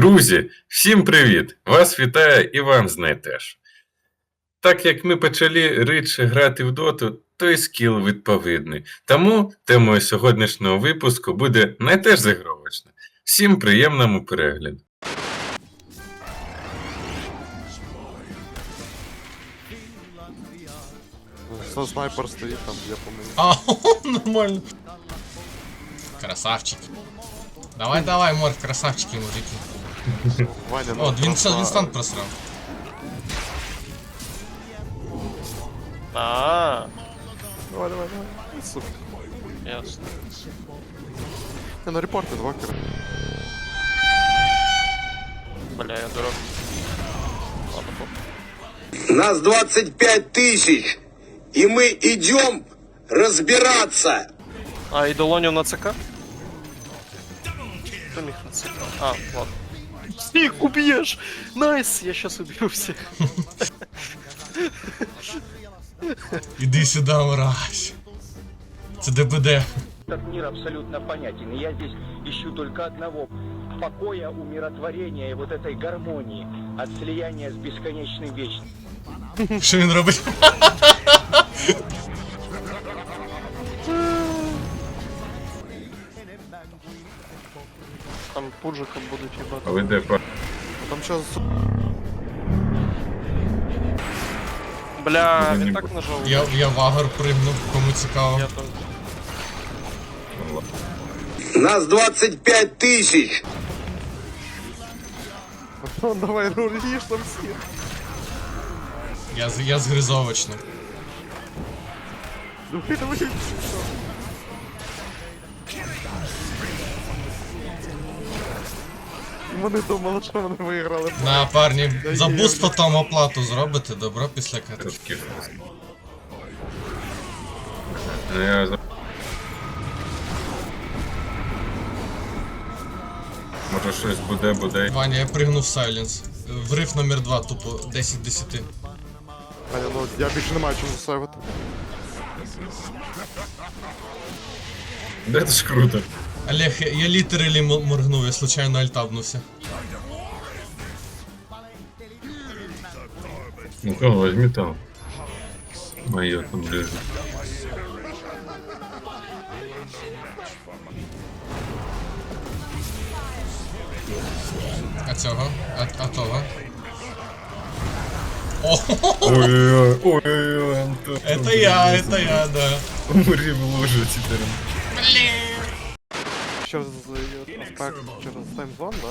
Друзі, всім привіт! Вас вітає Іван Знайтеш. Так як ми почали рідше грати в доту, то і скіл відповідний. Тому темою сьогоднішнього випуску буде найтеж зігровочна. Всім приємному перегляду. Снайпер стоїть там, я помню. А, нормально. Красавчики. Давай, давай, морф, красавчики, мужики. Ваня, ну, О, Винсан, просто- Винстан просрав. А, Давай, давай, давай. Сука. ясно. Не, на репорти два кера. Бля, я дурак. Ладно, похуй. Нас 25 тысяч, и мы идем разбираться. А, і долонів на ЦК? Хто міг на ЦК? А, ладно. Всіх уб'єш! Найс! Я щас уб'ю всіх. Іди сюди, мразь. Це ДБД. Этот мир абсолютно понятен. И я здесь ищу только одного – покоя, умиротворения и вот этой гармонии от слияния с бесконечным вечным. Що він робить? Там пуджиком будуть їбати. А ви де по- Там сейчас Бля, він так нажав. Я, я в агор пригнув, кому цікаво. Я там. Нас 25 тысяч. Ну, давай, ну там всіх. Я, з- я згризовочний. Давай, давай. Вони думали, що вони виграли. На парні, за буст потім оплату зробите, добро, після за- Може щось буде, буде. Ваня, я пригнув сайленс. Врив номер 2, тупо 10 10. Ваня, ну я більше не маю чим засайвати. Де це ж круто. Олег, я, я літералі м- моргнув, я случайно альтабнувся. Ну кого возьми там. Моє там лежит. А цього? А, а того? О, Ой-ой-ой, ой-ой-ой, Антон. это я, это я, да. Умри в лужу теперь. Через аспект, через таймзон, да?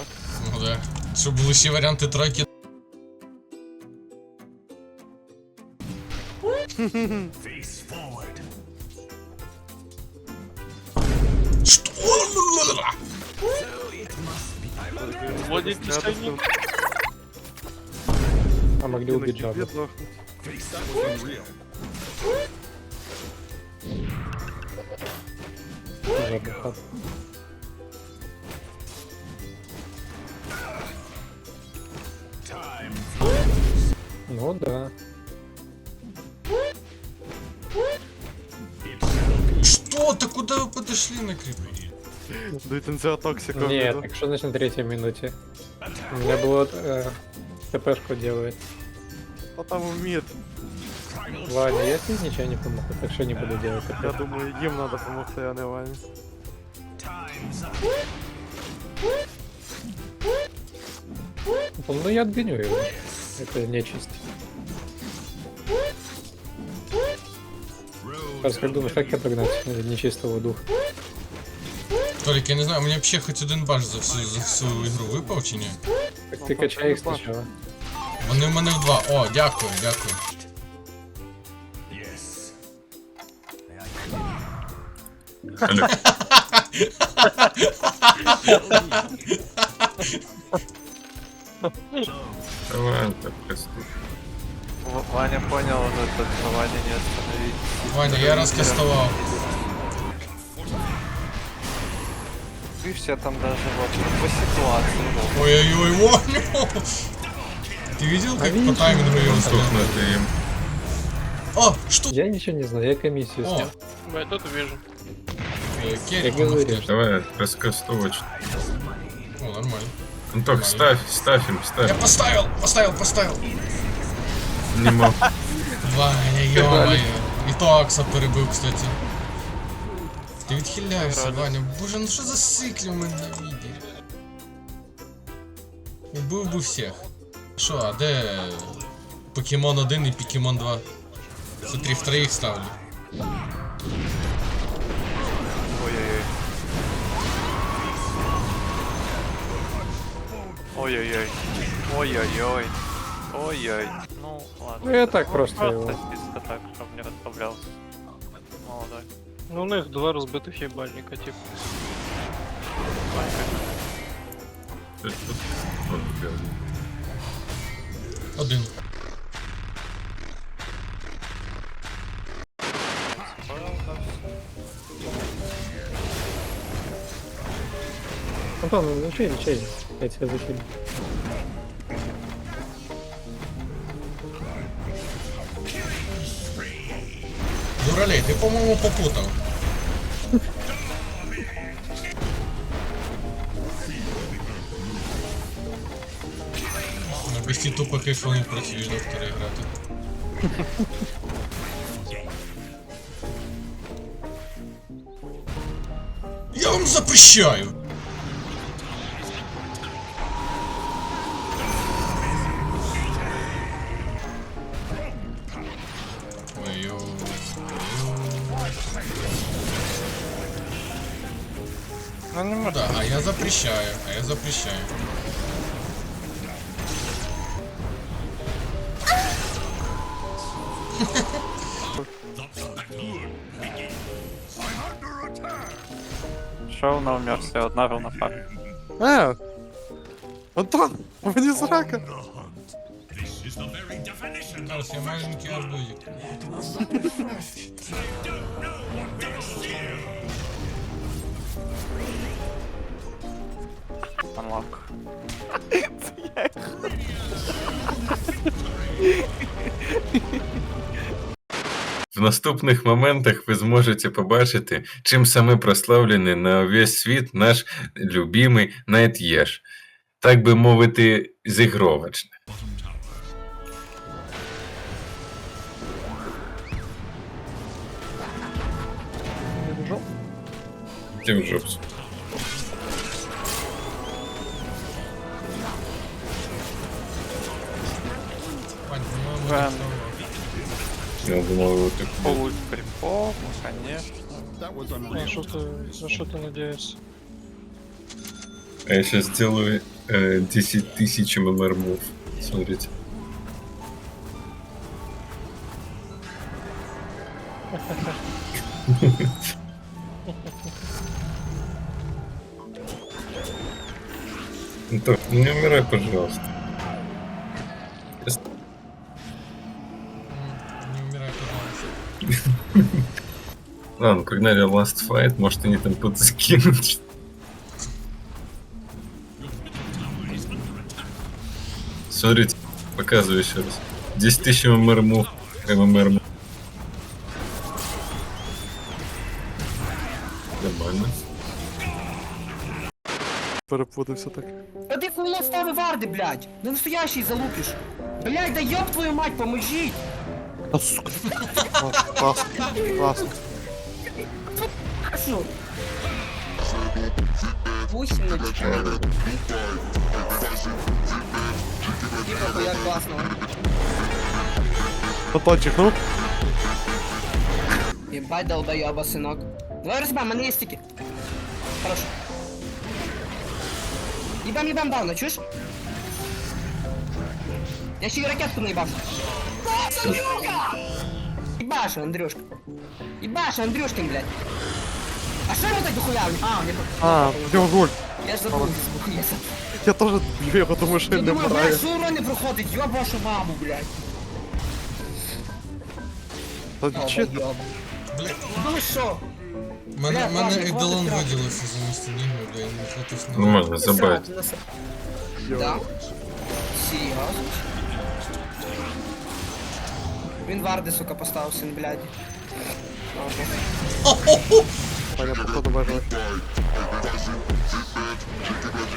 Ну да. Щоб були ще варіанти тройки. Что? А могли убить жабу. Жаба, хат. Ну да. Что? Ты куда вы подошли на крип? До інтенсива токсика. Нет, да? так что значит на третьей минуте? У меня было э, ТПшку делает. А там вміє. Ладно, я здесь ничего не помогу, так что не буду делать Я ТП. думаю, їм треба допомогти, а не Вані. Ну я отгоню его. Это нечисть. Раз как думаешь, как отогнать э, нечистого духа? Толік, я не знаю, мені вообще хоч один баш за всю, за всю ігру випав чи ні? Так Ну, ты там качай их так не сначала. Вони в мене в два. О, дякую, дякую. Алло. Давай, Антон, кастуй. В- Ваня понял вот это, что Ваня не остановить. Ваня, я розкастував. Ты все там даже вот по ситуации. Ой-ой-ой, Ваня! Ты видел, как по таймингу надо им. О, что? Я ничего не знаю, я комиссию О, снял. Бля, тут вижу. э, Я Керри. Давай, раскастовочно. О, нормально. Антох, ставь, ставь им, Я ставь. поставил, поставил, поставил. Не мог. Ваня, йомаю. То перебив, кстати. Ти відхиляєшся, Ваня. Боже, ну що за сиклі у мене на відео? Убив би всіх. Що, а де Покемон 1 і Покемон 2? Смотри, в троїх ставлю. Ой-ой-ой. Ой-ой-ой. Ой-ой-ой. Ой-ой. Ну, ладно. Ну я так просто его. Ну, у них два розбитих єбальника, типу. Один. Антон, ну чей, чей? Я тебя захилю. Дуралей, ти, по-моєму, попутав. На бісті тупо кайфануть проти доктора грати. Я вам запрещаю! Запрещаю, а я запрещаю. Шоу на умерся, одна на фармі. Е! Антон, мені зрака. Зараз я маленький арбузик. Анлак. В наступних моментах ви зможете побачити, чим саме прославлений на весь світ наш любимий Найт Єш. Так би мовити, зігровочне. Ти в. Не Я думав, так Получ припол, ну, конечно. На что ты, на что ты надеешься? А я сейчас сделаю э, 10 тысяч ММР мув. Смотрите. Ну так, не умирай, пожалуйста. Ладно, погнали Last Fight, может они там тут скинут. Смотрите, показываю еще раз. 10 тысяч ММР мув. ММР мув. Нормально. Перепутався так. Да ты хуйло стави варди, блядь! Да настоящий залупишь! Блядь, да ёб твою мать, поможи! А, сука. Клас, клас. Что? Восемь на четыре. Типа хуя классного. Антончик, ну? Ебать долбоёба, сынок. Давай разбам, у меня есть стики. Хорошо. Ебам, ебам, дауна, чуешь? Я еще и ракетку наебал. Да, Андрюшка! Ебаш, Андрюшка. Ебаш, Андрюшкин, блядь. А что вот это хуя? А, мне... А, в нього гуль. Я ж забув звук, я забув. Я теж б'ю його, тому що Я він не думаю, вмирає. блядь, що урон не проходить, ёб вашу маму, блядь. Та чи Долбоёб. Бля, Ну ви що? мене, Бля, мене ладно, Ейдолон хватить виділився замість Енігми, бля, я не хватився на Нормально, забавить. Насрати, насрати. Да? Серйозно? Він варди, сука, поставив син, блядь. Понятно, походу бажаю.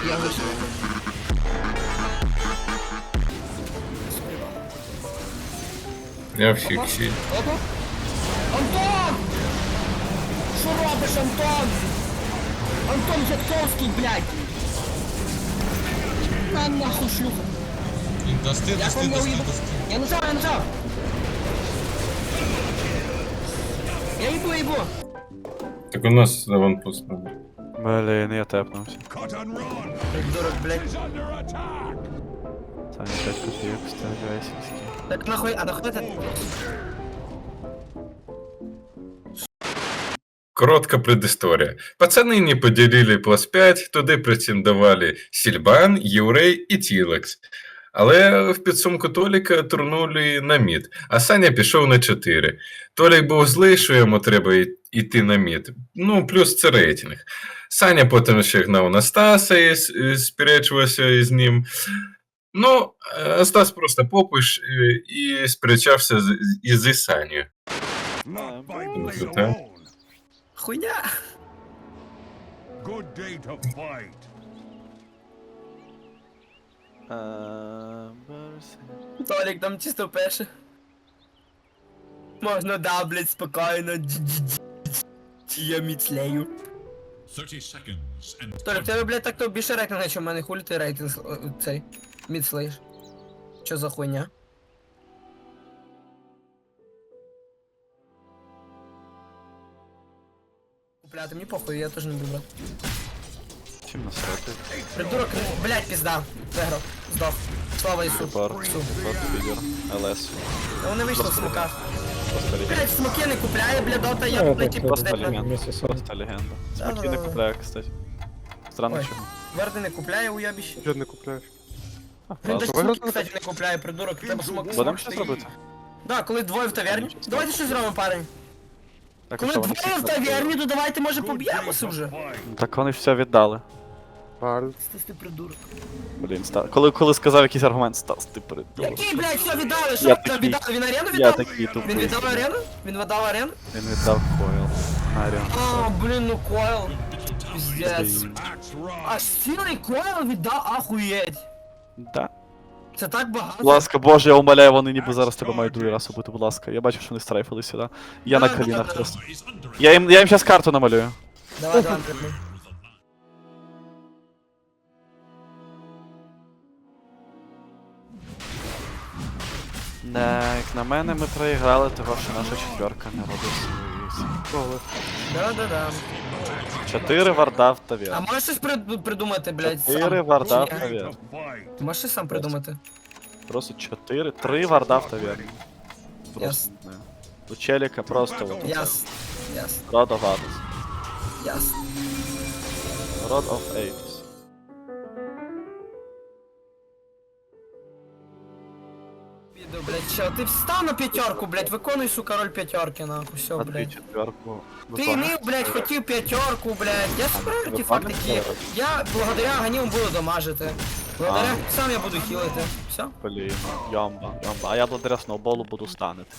Я зайшов. Я в фіксі. Опа. Антон! Що робиш, Антон? Антон Жатковський, блядь! На нахуй шлюха! Дости, Я дости, помогу дости, дости. Я нажав, я нажав! Я їбу, їбу. Так у нас аванпост надо. Блін, я тепнувся. Придурок, блядь. Саня 5 копійок ставлю айсівський. Так нахуй, а нахуй это? Коротка предыстория. Пацаны не поделили плюс 5, туди претендували Сільбан, Єврей і Тілекс. Але в підсумку Толіка турнули на мід, а Саня пішов на 4. Толік був злий, що йому треба йти на мід. Ну, плюс це рейтинг. Саня потім ще гнав на Стаса і сперечувався із ним. Ну, а Стас просто попиш е, і сперечався із. Круто. Хуйня. Толік, там чисто пише. Можна да, блядь, спокійно. Я міцлею. Толік, тебе, блядь, так то більше рейтинга, ніж у мене хулі ти рейтинг е, цей. Міцлеєш. Що за хуйня? Купляти, мені похуй, я теж не буду брати. Чим насрати? Придурок, блядь, пізда. Виграв. Здох. Слава Ісу. Бар, бар, фідер, ЛС. Та Вони вийшли в смоках. Просто легенда. Блядь, смоки не купляє, блядь, дота, я, блядь, так, Просто пиздець. легенда. Просто легенда. Смоки не купляє, кстати. Странно Ой. чому. Верди не купляє уябіще. Я не купляю. А, Він даже смоки, кстати, не купляє, придурок. Тебе смок Будемо щось робити? Да, коли двоє в таверні. Давайте щось зробимо, парень. Так, Коли що, вони двоє в всі- таверні, то давайте, може, поб'ємося вже. Так вони ж все віддали. Стас, ти придурок. Блін, Стас. Коли, коли сказав якийсь аргумент, Стас, ти придурок. Який, блядь, все віддали? Що Я такий- віддали? Він арену Я віддав? такий Він тупий. віддав арену? Він віддав арену? Він віддав койл. Аріон. А, блін, ну койл. Пиздец. Аж цілий койл віддав, ахуєть. Да. Це так багато. Будь ласка, боже, я умоляю, вони ніби зараз тебе мають другий раз убити, будь ласка. Я бачу, що вони страйфили сюди. Я на колінах просто. Я їм, я їм зараз карту намалюю. Давай, давай, придумай. Не, як на мене, ми проіграли того, що наша четверка не робить свої. Да-да-да. Чотири варда в А тавер. можеш щось прид- придумати, блядь, сам? Чотири варда в Ні. Ти можеш щось сам придумати? Просто чотири, три варда в тавер. Яс. У челіка просто от Яс. Яс. Rod of Ados. Яс. Rod of Ados. Піду, блядь, що, ти встав на п'ятерку, блядь, виконуй, сука, роль п'ятерки, нахуй, все, А ти блядь. четверку. Ти виконуєш? мив, блядь, хотів п'ятерку, блядь. Я собираю ви пам'ятаєте? які. Я благодаря ганіму буду дамажити. Благодаря сам я буду хілити. Все. Блін, ямба, ямба. А я благодаря сноуболу буду станити.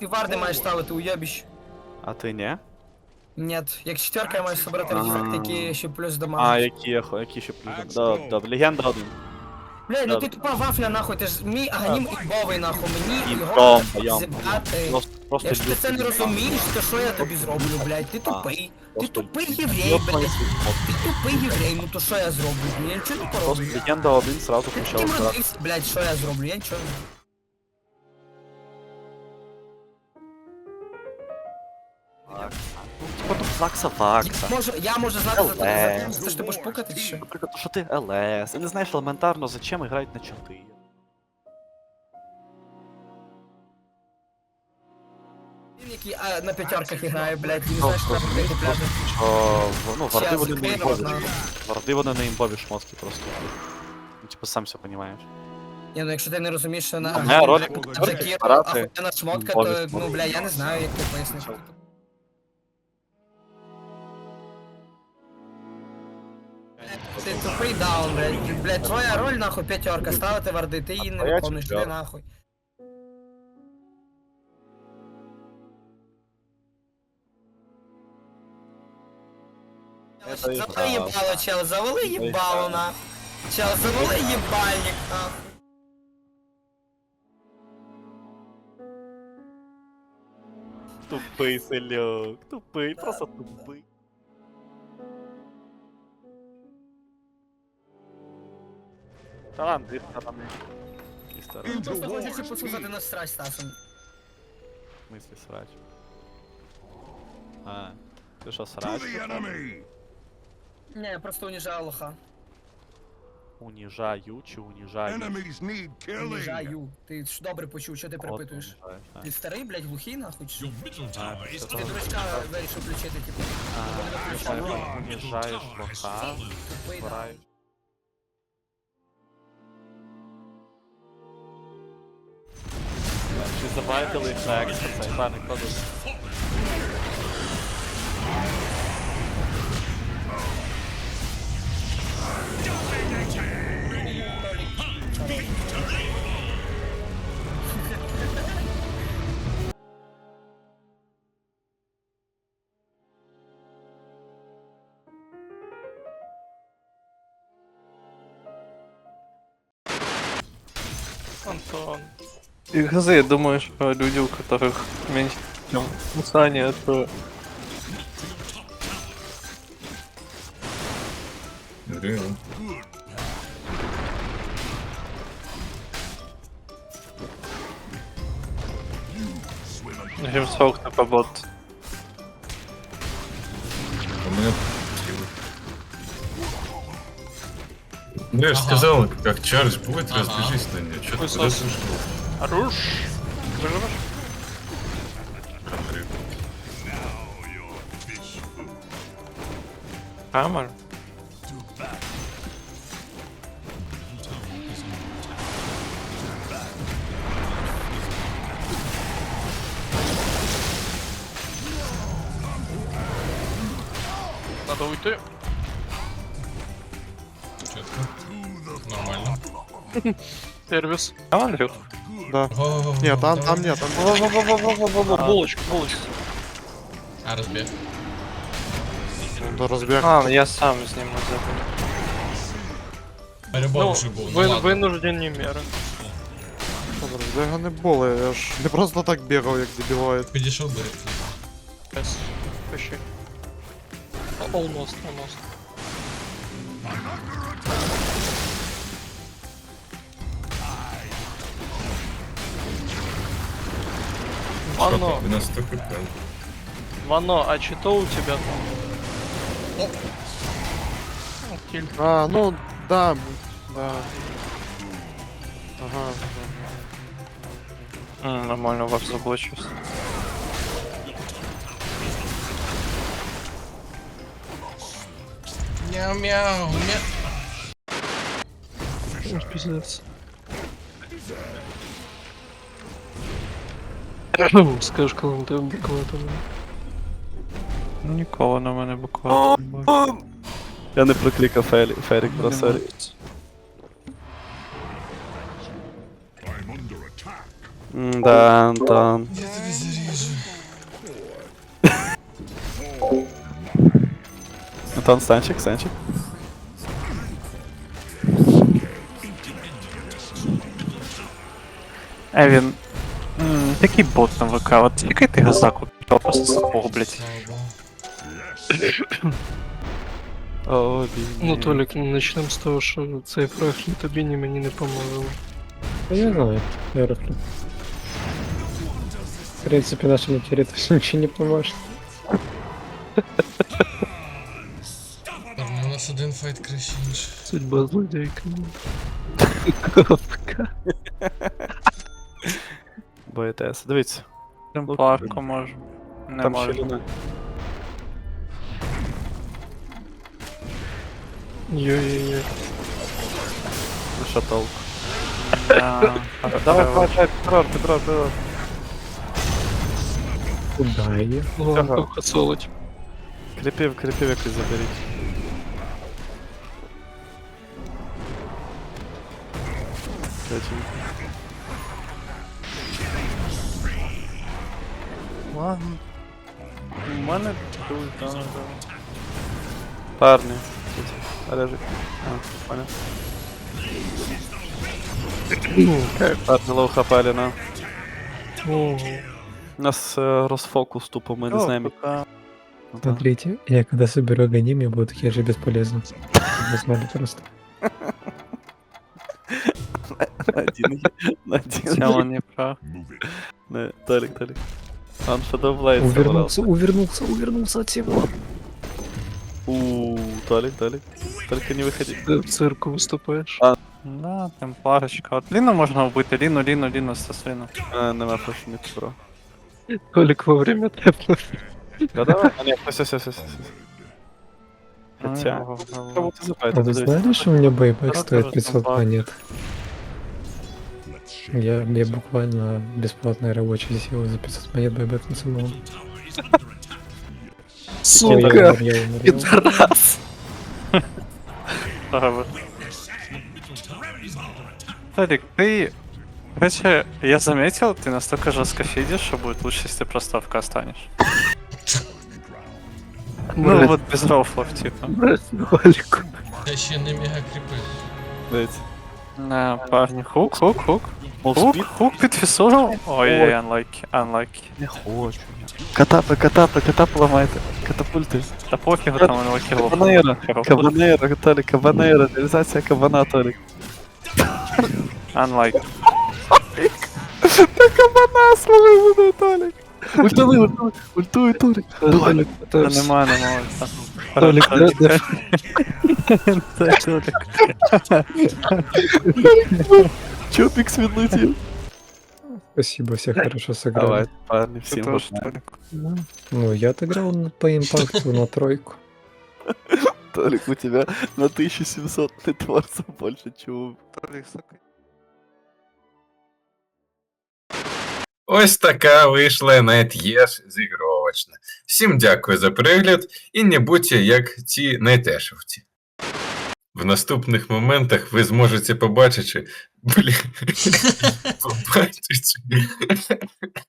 Ти варди маєш ставити уєбіщ. А ти ні? Нет, як четверка я маю собрати А. артефакти, які ще плюс А, дамажать. які, я хо- які ще плюс? Да, да, легенда один. Блядь, ну ти тупа вафля, нахуй, ти ж мій аганім імбовий, нахуй, мені його зібрати. Просто, просто Якщо ти це не розумієш, то що я тобі зроблю, блядь? Ти тупий. Ти Просто тупий єврей, блядь. Ти тупий єврей, ну то що я зроблю? Я нічого не Просто пороблю. легенда один сразу Ти почав таким грати. родився, блядь, що я зроблю? Я нічого не флакса факса. Я можу, я можу знати за тебе, за те, що ти будеш пукати чи що? Наприклад, що ти ЛС, і не знаєш елементарно, зачем грають на. Він, який а, на п'ятерках грає, блядь, він знає, що треба бити пляжі. Що, в- ну, варди Щас, вони не імбові. нахуй. Варди вони не імбові шмотки просто. Ну, типу, сам все розумієш. Ні, ну якщо ти не розумієш, що на А, не, ролик покажи, Джекіро парати. охуєнна шмотка, то, ну, бля, я не знаю, як ти поясниш. Ти тупий даун, блядь. Блядь, твоя роль нахуй п'ятерка, ставити варди, ти її не виконуєш, ти нахуй. Завали їбало, чел, завали їбало, на. Чел, завали їбальник, нахуй. Тупий селюк, тупий, просто тупий. Та ладно, дві сторони. Дві сторони. Просто хочеться послухати наш срач Стасом. В смысле срач? А, ти що, срач? Не, я просто уніжаю лоха. Уніжаю чи уніжаю? Уніжаю. Ти ж добре почув, що ти перепитуєш? Ти старий, блядь, глухий нахуй? чи що? Ти дурачка вирішив включити, типу? А, ти уніжаєш лоха, Тупий, да. збираєш. забайтили їх на екстра, це певний продукт. Антон. И газы, я думаю, что люди, у которых меньше чем то Реально. чем сок на побот. У меня... Бля, я же сказал, как чардж будет, разбежись на нее. Чё ты Хуй куда сос. ты ушел? Руш! Выживешь? Андрей? Хаммер? Надо уйти. Чітко. Нормально. Сервис. Там, Андрюх? Го-го-го. Нет, там, Давай. там нет. Там... Во-во-во-во-во-во, булочка, булочка. А, розбіг. До разбега. А, я сам с ним назад. Перебор Ну, вже був, ну вы, ладно. вынуждені міри. Розбега не було, я ж не просто так бігав, як дебілоїд. Підійшов би. Yes. Пиши. Almost, almost. Вано, 90 хп. Вано, а что у тебя там? Киль. А, ну, да, да. Ага. М, нормально, ваш заблочился. Мяу-мяу, мяу. Пиздец. Скажешь, коли тебе коли там. Ну, ніколи на мене буквально. не було. Я не проклікав Фелі, Ферік про сері. Да, Антон. Я тобі заріжу. Антон, станчик, станчик. Евін, м, який бот там ВК? От який ти газаку? Просто сапог, блядь. Слава Богу. О, Ну, Толік, начнем з того, що цей фраг ні тобі, ні мені не помогли. Я не знаю, я роблю. В принципе, нашему территории ничего не поможет. Парни, у нас один файт краще інший. Судьба злодейка. БТС, Дивіться. Парку може. Не Там ще люна. Йо-йо-йо. Ну що толку? Давай, давай, давай, террор, террор. Куда її? Ага. Солодь. Кріпів, кріпів якось заберіть. Дайте. Ладно. У мене тут, да, да. Парни. Режик. А, понял. Парни лоу хапали, на. Ого. У нас е, розфокус тупо, ми не знаємо. Ну, да. Смотрите, я когда соберу агоним, я буду такие же бесполезны. Вы знали просто. Один, один. Тіло не прав. Не, Толік, Толік. Он Shadow Blade Увернулся, увернулся, увернулся от всего. Ууу, Толік, Толік. Только не виходи. Ты в цирку выступаешь? Да, темпларочка. От Ліну можна вбити, Ліну, Ліну, Ліну, стасину. А, нема прошу не про. Толик вовремя тэпнул. Да давай. А, ні, все, все, все, все. Хотя, Ну, кого ты А забрать? вы знали, что у меня байбек Хорошо, стоит что 500 баг. монет? Я, я буквально бесплатная рабочая сила за 500 монет байбек на самом. Сука! Я Пидорас! Толик, ты... Короче, я заметил, ты настолько жестко фидишь, что будет лучше, если ты просто АФК станешь. Ну вот без рофлов, типа. Толику. Я ще не мега кріпи. Дайте. На, парни, хук, хук, хук. Хук, Молспід? хук, під фісуру. Ой, unlucky, unlucky. Не хочу. Катапи, катапи, катапи ламайте. Катапульти. Та пофігу там unlucky лов. Кабанейра, кабанейра, Толік, кабанейра, реалізація кабана, Толік. Unlucky. Та кабана, слухай мене, Толік. Ультуй, ультуй, ультуй, Толік. Толік. Та нема, нема. ульта. Толик, да, да. Та, Толик. Чопікс відлетів. Спасибо, все хорошо сыграли. Давай, парни, Ти всім теж, бажаю. Толик. Ну, я отыграл на- по импакту на тройку. Толік, у тебя на 1700 нетворцев больше, чем у Толик, сука. Ось така вийшла NetEsh зігровочна. Всім дякую за перегляд і не будьте як ці найтешовці. В наступних моментах ви зможете побачити. Блін. побачити.